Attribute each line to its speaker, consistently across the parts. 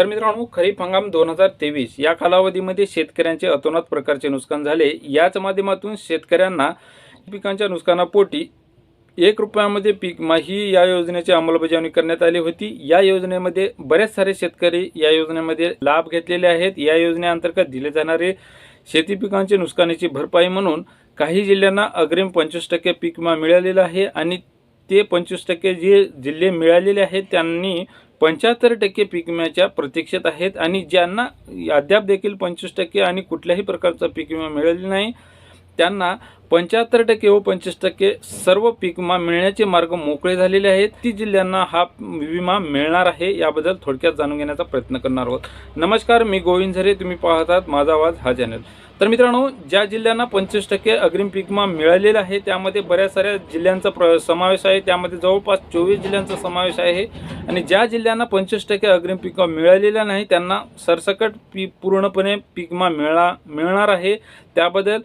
Speaker 1: तर मित्रांनो खरीप हंगाम दोन हजार तेवीस या कालावधीमध्ये शेतकऱ्यांचे अतोनात प्रकारचे नुकसान झाले. याच माध्यमातून शेतकऱ्यांना पिकांच्या नुकसानापोटी एक रुपयामध्ये पीक माही या योजनेची अंमलबजावणी करण्यात आली होती. या योजनेमध्ये बरेच सारे शेतकरी या योजनेमध्ये लाभ घेतलेले आहेत. या योजनेअंतर्गत दिले जाणारे शेती पिकांचे नुकसानीची भरपाई म्हणून काही जिल्ह्यांना अग्रिम पंचवीस टक्के पीक विमा मिळालेला आहे आणि ते पंचवीस टक्के जे जिल्हे मिळालेले आहेत त्यांनी पंच्याहत्तर टक्के पीक विम्याच्या प्रतीक्षेत आहेत आणि ज्यांना अद्याप देखील पंचवीस टक्के आणि कुठल्याही प्रकारचा पीक विमा मिळालेला नाही त्यांना पंच्याहत्तर टक्के व पंचवीस टक्के सर्व पीक विमा मिळण्याचे मार्ग मोकळे झालेले आहेत. ती जिल्ह्यांना हा विमा मिळणार आहे याबद्दल थोडक्यात जाणून घेण्याचा प्रयत्न करणार आहोत. नमस्कार मी गोविंद झरे. तुम्ही पाहतात माझा आवाज हा चॅनल. तर मित्रांनो ज्या जिल्ह्यांना पंचवीस टक्के अग्रिम पीक विमा मिळालेला आहे त्यामध्ये बऱ्याच साऱ्या जिल्ह्यांचा प्र समावेश आहे. त्यामध्ये जवळपास चोवीस जिल्ह्यांचा समावेश आहे. आणि ज्या जिल्ह्यांना पंचवीस टक्के अग्रिम पीक विमा मिळालेला नाही त्यांना सरसकट पी पूर्णपणे पीक विमा मिळा मिळणार आहे. त्याबद्दल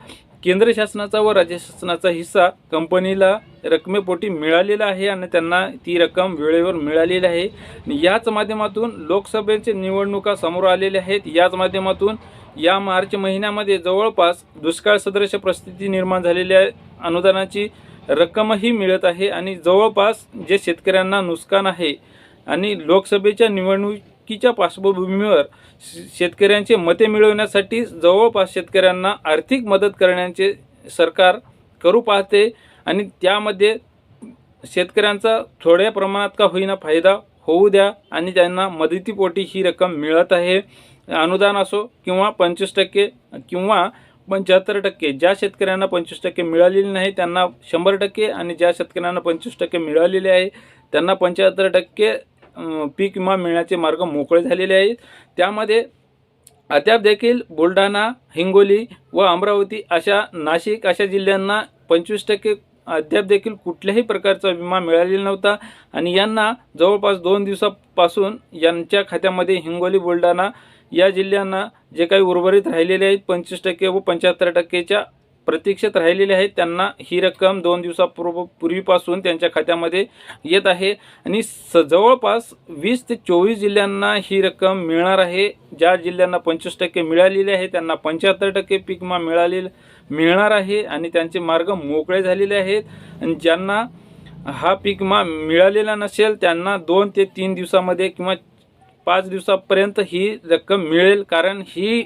Speaker 1: केंद्र शासनाचा व राज्य शासनाचा हिस्सा कंपनीला रकमेपोटी मिळालेला आहे आणि त्यांना ती रक्कम वेळेवर मिळालेली आहे. याच माध्यमातून लोकसभेचे निवडणुका समोर आलेल्या आहेत. याच माध्यमातून या मार्च महिन्यामध्ये जवळपास दुष्काळ सदृश परिस्थिती निर्माण झालेली आहे अनुदानाची रक्कमही मिळत आहे आणि जवळपास जे शेतकऱ्यांना नुकसान आहे आणि लोकसभेच्या निवडणूक चुकीच्या पार्श्वभूमीवर श- शेतकऱ्यांचे मते मिळवण्यासाठी जवळपास शेतकऱ्यांना आर्थिक मदत करण्याचे सरकार करू पाहते आणि त्यामध्ये शेतकऱ्यांचा थोड्या प्रमाणात का होईना फायदा होऊ द्या आणि त्यांना मदतीपोटी ही रक्कम मिळत आहे. अनुदान असो किंवा पंचवीस टक्के किंवा पंच्याहत्तर टक्के ज्या शेतकऱ्यांना पंचवीस टक्के मिळालेले नाही त्यांना शंभर टक्के आणि ज्या शेतकऱ्यांना पंचवीस टक्के मिळालेले आहे त्यांना पंच्याहत्तर टक्के पीक विमा मिळण्याचे मार्ग मोकळे झालेले आहेत. त्यामध्ये अद्याप देखील बुलढाणा हिंगोली व अमरावती अशा नाशिक अशा जिल्ह्यांना पंचवीस टक्के अद्याप देखील कुठल्याही प्रकारचा विमा मिळालेला नव्हता. आणि यांना जवळपास दोन दिवसापासून यांच्या खात्यामध्ये हिंगोली बुलढाणा या जिल्ह्यांना जे काही उर्वरित राहिलेले आहेत पंचवीस टक्के व पंच्याहत्तर टक्केच्या प्रतीक्षेत राहिलेले आहेत. त्यांना ही रक्कम दोन दिवसापूर्व पूर्वीपासून त्यांच्या खात्यामध्ये येत आहे. आणि स जवळपास वीस ते चोवीस जिल्ह्यांना ही रक्कम मिळणार आहे. ज्या जिल्ह्यांना पंचवीस टक्के मिळालेले आहे त्यांना पंच्याहत्तर टक्के पीक विमा मिळाले मिळणार आहे. आणि त्यांचे मार्ग मोकळे झालेले आहेत. आणि ज्यांना हा पीक विमा मिळालेला नसेल त्यांना दोन ते तीन दिवसामध्ये किंवा पाच दिवसापर्यंत ही रक्कम मिळेल. कारण ही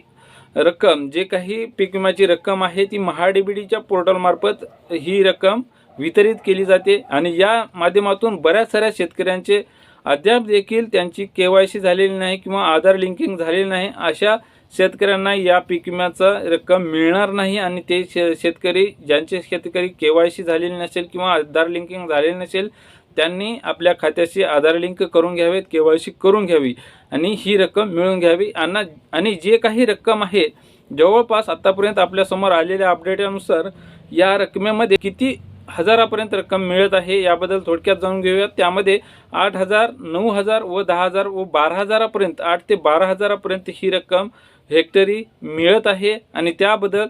Speaker 1: रक्कम जे काही पीक विम्याची रक्कम आहे ती महाडीबीडीच्या पोर्टलमार्फत ही रक्कम वितरित केली जाते आणि या माध्यमातून बऱ्याच साऱ्या शेतकऱ्यांचे अद्याप देखील त्यांची के वाय सी झालेली नाही किंवा आधार लिंकिंग झालेली नाही अशा शेतकऱ्यांना या पीक विम्याचा रक्कम मिळणार नाही आणि ते शे शेतकरी ज्यांचे शेतकरी के वाय सी झालेली नसेल किंवा आधार लिंकिंग झालेली नसेल त्यांनी आपल्या खात्याशी आधार लिंक करून घ्यावेत के वाय सी करून घ्यावी आणि ही रक्कम मिळून घ्यावी. आणि आणि जे काही रक्कम आहे जवळपास आत्तापर्यंत आपल्यासमोर आलेल्या अपडेटनुसार या रकमेमध्ये किती हजारापर्यंत रक्कम मिळत आहे याबद्दल थोडक्यात जाणून घेऊयात. त्यामध्ये आठ हजार नऊ हजार व दहा हजार व बारा हजारापर्यंत आठ ते बारा हजारापर्यंत ही रक्कम हेक्टरी मिळत आहे आणि त्याबद्दल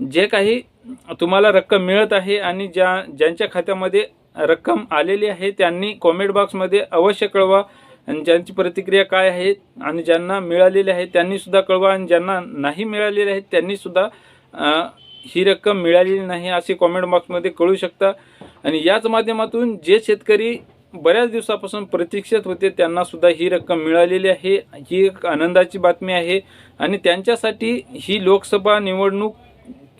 Speaker 1: जे काही तुम्हाला रक्कम मिळत आहे आणि ज्या ज्यांच्या खात्यामध्ये रक्कम आलेली आहे त्यांनी कॉमेंट बॉक्समध्ये अवश्य कळवा. आणि ज्यांची प्रतिक्रिया काय आहे आणि ज्यांना मिळालेली आहे त्यांनीसुद्धा कळवा. आणि ज्यांना नाही मिळालेले आहेत त्यांनीसुद्धा ही रक्कम मिळालेली नाही असे कॉमेंट बॉक्समध्ये कळू शकता. आणि याच माध्यमातून जे शेतकरी बऱ्याच दिवसापासून प्रतीक्षेत होते त्यांनासुद्धा ही रक्कम मिळालेली आहे. ही एक आनंदाची बातमी आहे. आणि त्यांच्यासाठी ही लोकसभा निवडणूक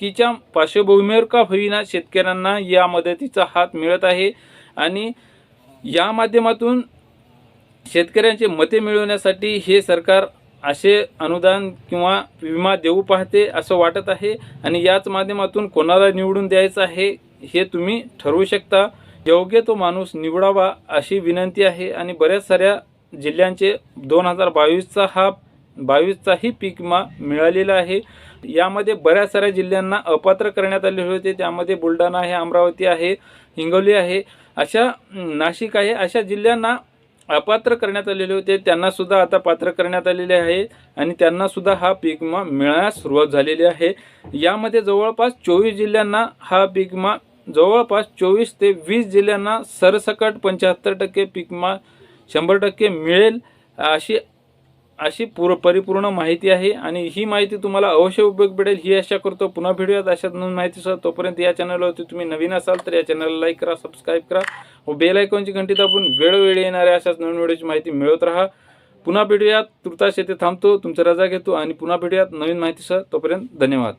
Speaker 1: निवडणुकीच्या पार्श्वभूमीवर का होईना शेतकऱ्यांना या मदतीचा हात मिळत आहे आणि या माध्यमातून शेतकऱ्यांचे मते मिळवण्यासाठी हे सरकार असे अनुदान किंवा विमा देऊ पाहते असं वाटत आहे आणि याच माध्यमातून कोणाला निवडून द्यायचं आहे हे तुम्ही ठरवू शकता. योग्य तो माणूस निवडावा अशी विनंती आहे आणि बऱ्याच साऱ्या जिल्ह्यांचे दोन हजार बावीसचा हा बावीसचाही पीक विमा मिळालेला आहे. यामध्ये बऱ्याच साऱ्या जिल्ह्यांना अपात्र करण्यात आले होते. त्यामध्ये बुलढाणा आहे अमरावती आहे हिंगोली आहे अशा नाशिक आहे अशा जिल्ह्यांना अपात्र करण्यात आलेले होते. त्यांनासुद्धा आता पात्र करण्यात आलेले आहे आणि त्यांनासुद्धा हा पीक विमा मिळण्यास सुरुवात झालेली आहे. यामध्ये जवळपास चोवीस जिल्ह्यांना हा पीक विमा जवळपास चोवीस ते वीस जिल्ह्यांना सरसकट पंच्याहत्तर टक्के पीक विमा शंभर टक्के मिळेल अशी अशी पूर परिपूर्ण माहिती आहे आणि ही माहिती तुम्हाला अवश्य उपयोग पडेल. ही आशा करतो पुन्हा भेटूयात. अशा नवीन माहितीसह तोपर्यंत या चॅनलवरती तुम्ही नवीन असाल तर या चॅनलला लाईक करा सबस्क्राईब करा व बेल आयकॉनची घंटी दाबून वेळोवेळी येणाऱ्या अशाच नवीन व्हिडिओची माहिती मिळवत राहा. पुन्हा भेटूयात. तुर्तास येथे थांबतो. तुमचा रजा घेतो आणि पुन्हा भेटूयात नवीन माहितीसह. तोपर्यंत धन्यवाद.